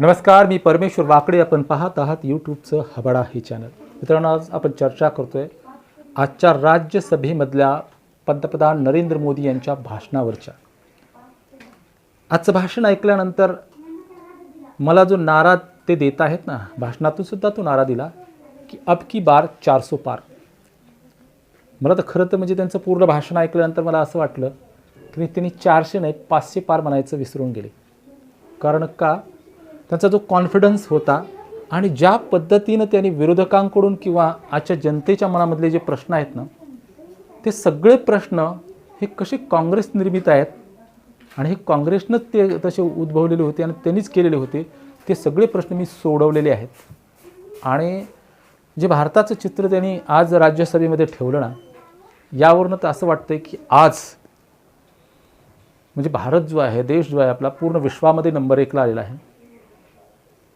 नमस्कार मी परमेश्वर वाकडे. आपण पाहत आहात यूट्यूबचं हबाडा हे चॅनल. मित्रांनो आज आपण चर्चा करतोय आजच्या राज्यसभेमधल्या पंतप्रधान नरेंद्र मोदी यांच्या भाषणावरच्या. आजचं भाषण ऐकल्यानंतर मला जो नारा ते देत आहेत ना भाषणातून सुद्धा तो नारा दिला की अब की बार चारसो पार. मला तर खरं तर म्हणजे त्यांचं पूर्ण भाषण ऐकल्यानंतर मला असं वाटलं की त्यांनी चारशे नाही पाचशे पार म्हणायचं विसरून गेले. कारण का? त्यांचा जो कॉन्फिडन्स होता आणि ज्या पद्धतीनं त्यांनी विरोधकांकडून किंवा आजच्या जनतेच्या मनामधले जे प्रश्न आहेत ना ते सगळे प्रश्न हे कसे काँग्रेस निर्मित आहेत आणि हे काँग्रेसनंच ते तसे उद्भवलेले होते आणि त्यांनीच केलेले होते ते सगळे प्रश्न मी सोडवलेले आहेत. आणि जे भारताचं चित्र त्यांनी आज राज्यसभेमध्ये ठेवलं ना यावरनं तर असं वाटतं की आज म्हणजे भारत जो आहे देश जो आहे आपला पूर्ण विश्वामध्ये नंबर एकला आलेला आहे.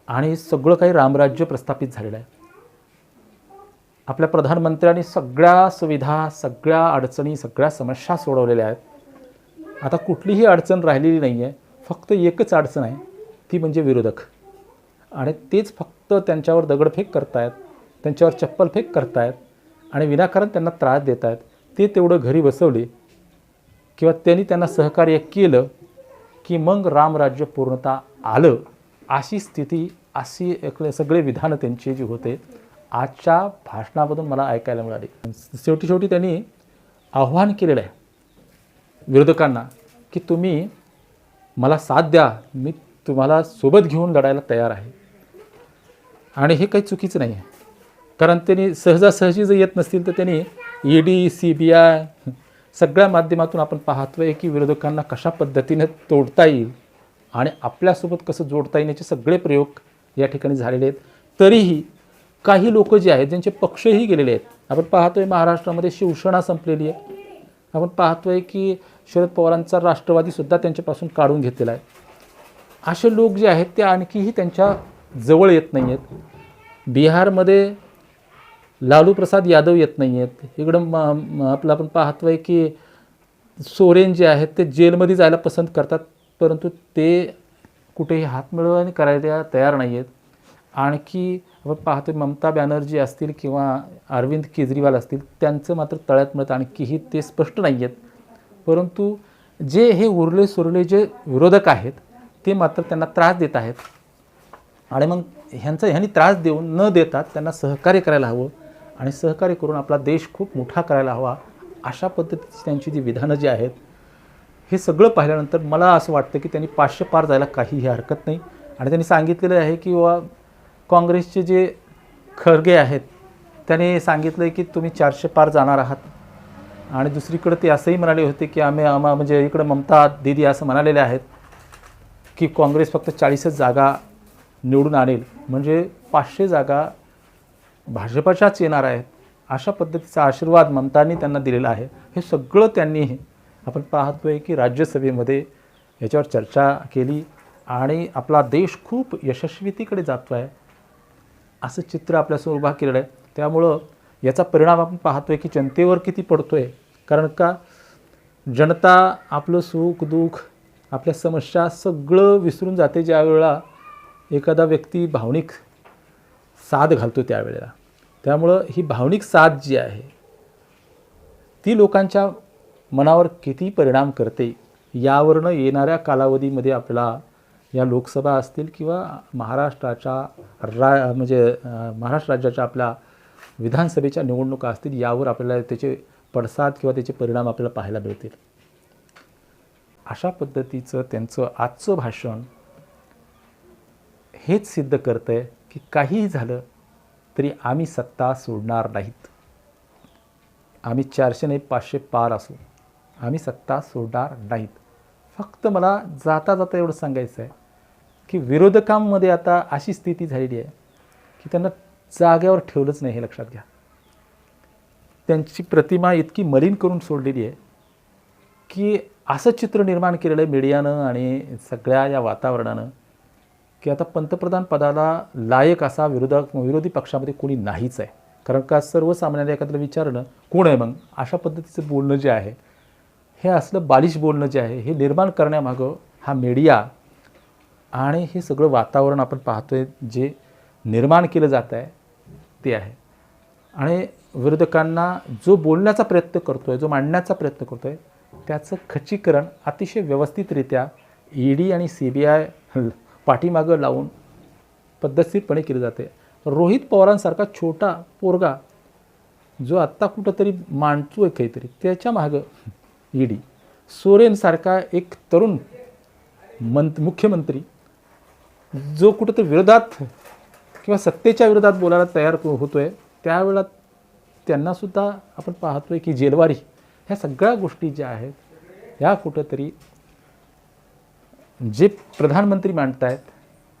आणि सगळं काही रामराज्य प्रस्थापित झालेलं आहे. आपल्या प्रधानमंत्र्यांनी सगळ्या सुविधा सगळ्या अडचणी सगळ्या समस्या सोडवलेल्या आहेत. आता कुठलीही अडचण राहिलेली नाही आहे फक्त एकच अडचण आहे ती म्हणजे विरोधक. आणि तेच फक्त त्यांच्यावर दगडफेक करतायत त्यांच्यावर चप्पलफेक करतायत आणि विनाकारण त्यांना त्रास देत आहेत ते तेवढं घरी बसवले किंवा त्यांनी त्यांना सहकार्य केलं की मग रामराज्य पूर्णतः आलं. अशी स्थिती अशी सगळे विधानं त्यांचे जे होते आजच्या भाषणामधून मला ऐकायला मिळाली. शेवटी शेवटी त्यांनी आव्हान केलेलं आहे विरोधकांना की तुम्ही मला साथ द्या मी तुम्हाला सोबत घेऊन लढायला तयार आहे. आणि हे काही चुकीचं नाही आहे. कारण त्यांनी सहजासहजी जर येत नसतील तर त्यांनी E D C B I सगळ्या माध्यमातून आपण पाहतोय की विरोधकांना कशा पद्धतीने तोडता येईल आणि आपल्यासोबत कसं जोडता येईल याचे सगळे प्रयोग या ठिकाणी झालेले आहेत. तरीही काही लोक जे आहेत ज्यांचे पक्षही गेलेले आहेत आपण पाहतो आहे महाराष्ट्रामध्ये शिवसेना संपलेली आहे. आपण पाहतो आहे की शरद पवारांचा राष्ट्रवादीसुद्धा त्यांच्यापासून काढून घेतलेला आहे. असे लोक जे आहेत ते आणखीही त्यांच्या जवळ येत नाही आहेत बिहारमध्ये लालू प्रसाद यादव येत नाही आहेत इकडं म आपलं आपण पाहतो आहे की सोरेन जे आहेत ते जेलमध्ये जायला पसंत करतात. परंतु ते कुठेही हातमिळवणी करायला तयार नाही आहेत आणखी आपण पाहतो ममता बॅनर्जी असतील किंवा अरविंद केजरीवाल असतील त्यांचं मात्र तळ्यात मिळत. आणखीही ते स्पष्ट नाही आहेत परंतु जे हे उरले सुरले जे विरोधक आहेत ते मात्र त्यांना त्रास देत आहेत. आणि मग ह्यांचा ह्यांनी त्रास देऊन न देता त्यांना सहकार्य करायला हवं आणि सहकार्य करून आपला देश खूप मोठा करायला हवा अशा पद्धतीची त्यांची जी विधानं जी आहेत हे सगळं पाहिल्यानंतर मला असं वाटतं की त्यांनी पाचशे पार जायला काहीही हरकत नाही. आणि त्यांनी सांगितलेलं आहे की वा काँग्रेसचे जे खरगे आहेत त्याने सांगितलं आहे की तुम्ही चारशे पार जाणार आहात. आणि दुसरीकडे ते असंही म्हणाले होते की आम्ही आम्हा म्हणजे इकडं ममता दिदी असं म्हणालेले आहेत की काँग्रेस फक्त चाळीसच जागा निवडून आणेल. म्हणजे पाचशे जागा भाजपाच्याच येणार आहेत. अशा पद्धतीचा आशीर्वाद ममतांनी त्यांना दिलेला आहे. हे सगळं त्यांनी आपण पाहतोय की राज्यसभेमध्ये याच्यावर चर्चा केली आणि आपला देश खूप यशस्वीतीकडे जातो आहे असं चित्र आपल्यासमोर उभा केलेलं आहे. त्यामुळं याचा परिणाम आपण पाहतोय की जनतेवर किती पडतो आहे कारण का? जनता आपलं सुख दुःख आपल्या समस्या सगळं विसरून जाते ज्यावेळेला एखादा व्यक्ती भावनिक साथ घालतो त्यावेळेला. त्यामुळं ही भावनिक साथ जी आहे ती लोकांच्या मनावर किती परिणाम करते यावरनं येणाऱ्या कालावधीमध्ये आपल्याला या लोकसभा असतील किंवा महाराष्ट्राच्या रा म्हणजे महाराष्ट्र राज्याच्या आपल्या विधानसभेच्या निवडणुका असतील यावर आपल्याला त्याचे पडसाद किंवा त्याचे परिणाम आपल्याला पाहायला मिळतील. अशा पद्धतीचं त्यांचं आजचं भाषण हेच सिद्ध करतं आहे की काहीही झालं तरी आम्ही सत्ता सोडणार नाहीत. आम्ही चारशे नाही पाचशे पार असू. आम्ही सत्ता सोडणार नाहीत. फक्त मला जाता जाता एवढं सांगायचं आहे की विरोधकांमध्ये आता अशी स्थिती झालेली आहे की त्यांना जाग्यावर ठेवलंच नाही हे लक्षात घ्या. त्यांची प्रतिमा इतकी मलिन करून सोडलेली आहे की असं चित्र निर्माण केलेलं आहे मीडियानं आणि सगळ्या या वातावरणानं की आता पंतप्रधान पदाला लायक असा विरोधक विरोधी पक्षामध्ये कोणी नाहीच आहे. कारण का सर्वसामान्याला एखाद्याला विचारणं कोण आहे मग? अशा पद्धतीचं बोलणं जे आहे हे असलं बालिश बोलणं जे आहे हे निर्माण करण्यामागं हा मीडिया आणि हे सगळं वातावरण आपण पाहतोय जे निर्माण केलं जात आहे ते आहे. आणि विरोधकांना जो बोलण्याचा प्रयत्न करतो आहे जो मांडण्याचा प्रयत्न करतो आहे त्याचं खचीकरण अतिशय व्यवस्थितरित्या ई डी आणि सी बी आय पाठीमागं लावून पद्धतशीरपणे केलं जाते. रोहित पवारांसारखा छोटा पोरगा जो आत्ता कुठंतरी मांडतोय काहीतरी त्याच्या मागं ईडी. सोरेनसारखा एक तरुण मंत मुख्यमंत्री जो कुठंतरी विरोधात किंवा सत्तेच्या विरोधात बोलायला तयार होतो आहे त्यावेळेला त्यांनासुद्धा आपण पाहतो आहे की जेलवारी ह्या सगळ्या गोष्टी ज्या आहेत ह्या कुठंतरी जे प्रधानमंत्री मांडतायत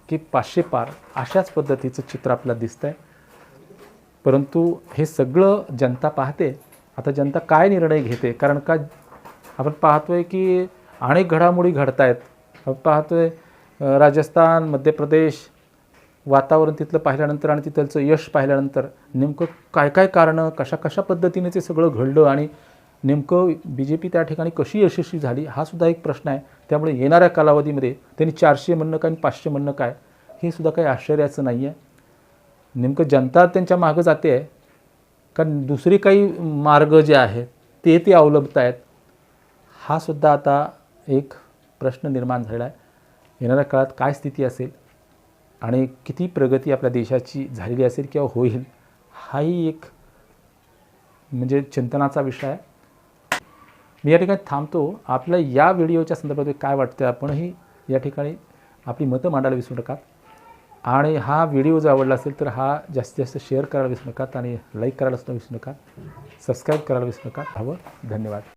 की पाचशे पार अशाच पद्धतीचं चित्र आपल्याला दिसतंय. परंतु हे सगळं जनता पाहते. आता जनता काय निर्णय घेते? कारण का आपण पाहतोय की अनेक घडामोडी घडत आहेत आपण पाहतोय राजस्थान मध्य प्रदेश वातावरण तिथलं पाहिल्यानंतर आणि तिथलचं यश पाहिल्यानंतर नेमकं काय काय कारणं कशा कशा पद्धतीने ते सगळं घडलं आणि नेमकं बी जे पी त्या ठिकाणी कशी यशस्वी झाली हा सुद्धा एक प्रश्न आहे. त्यामुळे येणाऱ्या कालावधीमध्ये त्यांनी चारशे म्हणणं काय आणि पाचशे म्हणणं काय हे सुद्धा काही आश्चर्याचं नाही आहे नेमकं जनता त्यांच्या मागं जाते आहे. कारण दुसरे काही मार्ग जे आहेत ते ते अवलंबत आहेत हा सुद्धा आता एक प्रश्न निर्माण झालेला आहे. येणाऱ्या काळात काय स्थिती असेल आणि किती प्रगती आपल्या देशाची झालेली असेल किंवा होईल हाही एक म्हणजे चिंतनाचा विषय आहे. मी या ठिकाणी थांबतो. आपल्या या व्हिडिओच्या संदर्भात काय वाटतं आपणही या ठिकाणी आपली मतं मांडायला विसरू नका. आणि हा व्हिडिओ जर आवडला असेल तर हा जास्तीत जास्त शेअर करायला विसरू नका आणि लाईक करायला सुद्धा विसरू नका. सबस्क्राईब करायला विसरू नका. हवं धन्यवाद.